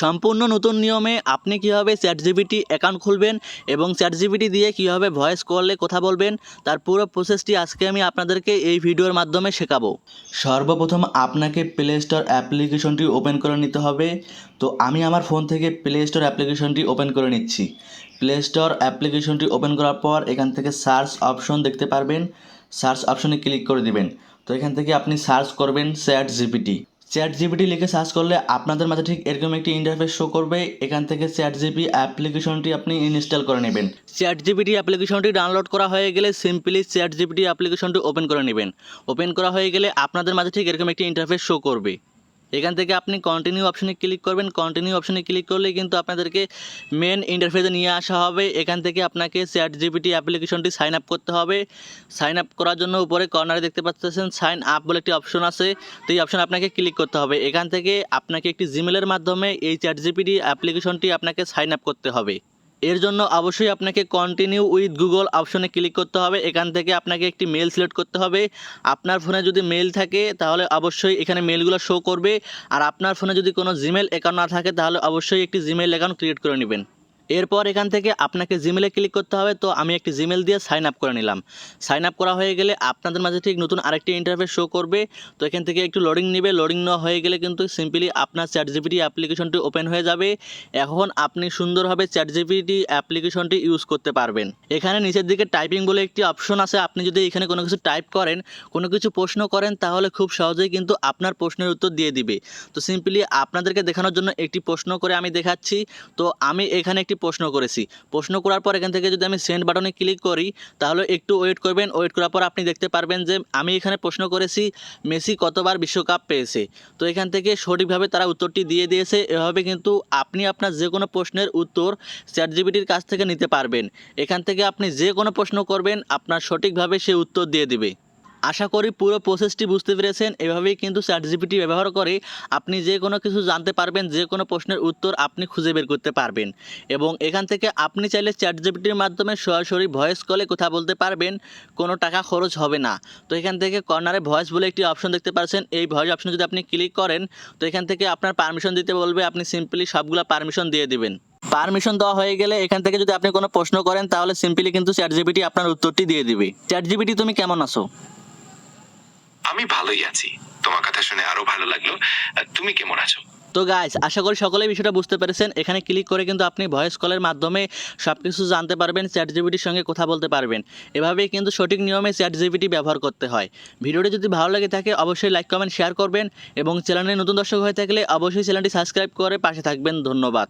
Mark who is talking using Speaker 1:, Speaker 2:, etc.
Speaker 1: সম্পূর্ণ নতুন নিয়মে আপনি কীভাবে চ্যাট জিবিটি অ্যাকাউন্ট খুলবেন এবং চ্যাট জিবিটি দিয়ে কীভাবে ভয়েস কলে কথা বলবেন, তার পুরো প্রসেসটি আজকে আমি আপনাদেরকে এই ভিডিওর মাধ্যমে শেখাবো। সর্বপ্রথম আপনাকে প্লে স্টোর অ্যাপ্লিকেশনটি ওপেন করে নিতে হবে। তো আমি আমার ফোন থেকে প্লে স্টোর অ্যাপ্লিকেশনটি ওপেন করে নিচ্ছি। প্লে স্টোর অ্যাপ্লিকেশনটি ওপেন করার পর এখান থেকে সার্চ অপশন দেখতে পারবেন। সার্চ অপশনে ক্লিক করে দিবেন। তো এখান থেকে আপনি সার্চ করবেন চ্যাট জিপিটি চ্যাট জিপিটি লিখে সার্চ করলে আপনাদের মাঝে ঠিক এরকম একটি ইন্টারফেস শো করবে। এখান থেকে চ্যাট জিপি অ্যাপ্লিকেশনটি আপনি ইনস্টল করে নেবেন। চ্যাট জিপিটি অ্যাপ্লিকেশনটি ডাউনলোড করা হয়ে গেলে সিম্পলি চ্যাট জিপিটি অ্যাপ্লিকেশনটি ওপেন করে নেবেন। ওপেন করা হয়ে গেলে আপনাদের মাঝে ঠিক এরকম একটি ইন্টারফেস শো করবে। এখান থেকে আপনি কন্টিনিউ অপশনে ক্লিক করবেন। কন্টিনিউ অপশনে ক্লিক করলে কিন্তু আপনাদেরকে মেন ইন্টারফেসে নিয়ে আসা হবে। এখান থেকে আপনাকে চ্যাট জিপিটি অ্যাপ্লিকেশনটি সাইন আপ করতে হবে। সাইন আপ করার জন্য উপরে কর্নারে দেখতে পাচ্ছেন সাইন আপ বলে একটি অপশন আছে। তো এই অপশন আপনাকে ক্লিক করতে হবে। এখান থেকে আপনাকে একটি জিমেলের মাধ্যমে এই চ্যাট জিপিটি অ্যাপ্লিকেশনটি আপনাকে সাইন আপ করতে হবে। এর জন্য অবশ্যই আপনাকে কন্টিনিউ উইথ গুগল অপশনে ক্লিক করতে হবে। এখান থেকে আপনাকে একটি মেল সিলেক্ট করতে হবে। আপনার ফোনে যদি মেল থাকে, তাহলে অবশ্যই এখানে মেলগুলো শো করবে। আর আপনার ফোনে যদি কোনো জিমেল অ্যাকাউন্ট না থাকে, তাহলে অবশ্যই একটি জিমেল অ্যাকাউন্ট ক্রিয়েট করে নেবেন। এরপর এখান থেকে আপনাকে জিমেলে ক্লিক করতে হবে। তো আমি একটি জিমেল দিয়ে সাইন আপ করে নিলাম। সাইন আপ করা হয়ে গেলে আপনাদের মাঝে ঠিক নতুন আরেকটি ইন্টারফেস শো করবে। তো এখান থেকে একটু লোডিং নেবে। লোডিং নেওয়া হয়ে গেলে কিন্তু সিম্পলি আপনার চ্যাট জিপিটি অ্যাপ্লিকেশনটি ওপেন হয়ে যাবে। এখন আপনি সুন্দরভাবে চ্যাট জিপিটি অ্যাপ্লিকেশনটি ইউজ করতে পারবেন। এখানে নিচের দিকে টাইপিং বলে একটি অপশন আছে। আপনি যদি এখানে কোনো কিছু টাইপ করেন, কোনো কিছু প্রশ্ন করেন, তাহলে খুব সহজেই কিন্তু আপনার প্রশ্নের উত্তর দিয়ে দিবে। তো সিম্পলি আপনাদেরকে দেখানোর জন্য একটি প্রশ্ন করে আমি দেখাচ্ছি। তো আমি এখানে একটি প্রশ্ন করেছি। প্রশ্ন করার পর এখান থেকে যদি আমি সেন্ড বাটনে ক্লিক করি, তাহলে একটু ওয়েট করবেন। ওয়েট করার পর আপনি দেখতে পারবেন যে আমি এখানে প্রশ্ন করেছি, মেসি কতবার বিশ্বকাপ পেয়েছে? তো এখান থেকে সঠিকভাবে তারা উত্তরটি দিয়ে দিয়েছে। এভাবে কিন্তু আপনি আপনার যে কোনো প্রশ্নের উত্তর চ্যাট জিবিটির কাছ থেকে নিতে পারবেন। এখান থেকে আপনি যে কোনো প্রশ্ন করবেন, আপনার সঠিকভাবে সে উত্তর দিয়ে দিবে। আশা করি পুরো প্রসেসটি বুঝতে পেরেছেন। এভাবেই কিন্তু চ্যাট জিপিটি ব্যবহার করে আপনি যে কোনো কিছু জানতে পারবেন, যে কোনো প্রশ্নের উত্তর আপনি খুঁজে বের করতে পারবেন। এবং এখান থেকে আপনি চাইলে চ্যাট জিপিটির মাধ্যমে সরাসরি ভয়েস কলে কথা বলতে পারবেন, কোনো টাকা খরচ হবে না। তো এখান থেকে কর্নারে ভয়েস বলে একটি অপশন দেখতে পাচ্ছেন। এই ভয়েস অপশন যদি আপনি ক্লিক করেন, তো এখান থেকে আপনার পারমিশন দিতে বলবে, আপনি সিম্পলি সবগুলো পারমিশন দিয়ে দিবেন। পারমিশন দেওয়া হয়ে গেলে এখান থেকে যদি আপনি কোনো প্রশ্ন করেন, তাহলে সিম্পলি কিন্তু চ্যাট জিপিটি আপনার উত্তরটি দিয়ে দিবে। চ্যাট জিপিটি তুমি কেমন আছো?
Speaker 2: আমি ভালোই আছি। তোমার কথা শুনে আরও ভালো লাগল। তুমি কেমন আছো?
Speaker 1: তো গাইস আশা করি সকলেই বিষয়টা বুঝতে পেরেছেন। এখানে ক্লিক করে কিন্তু আপনি ভয়েস কলের মাধ্যমে সব কিছু জানতে পারবেন চ্যাট জিবিটির সঙ্গে কথা বলতে পারবেন। এভাবেই কিন্তু সঠিক নিয়মে চ্যাট জিবিটি ব্যবহার করতে হয়। ভিডিওটি যদি ভালো লাগে থাকে, অবশ্যই লাইক কমেন্ট শেয়ার করবেন এবং চ্যানেলে নতুন দর্শক হয়ে থাকলে অবশ্যই চ্যানেলটি সাবস্ক্রাইব করে পাশে থাকবেন। ধন্যবাদ।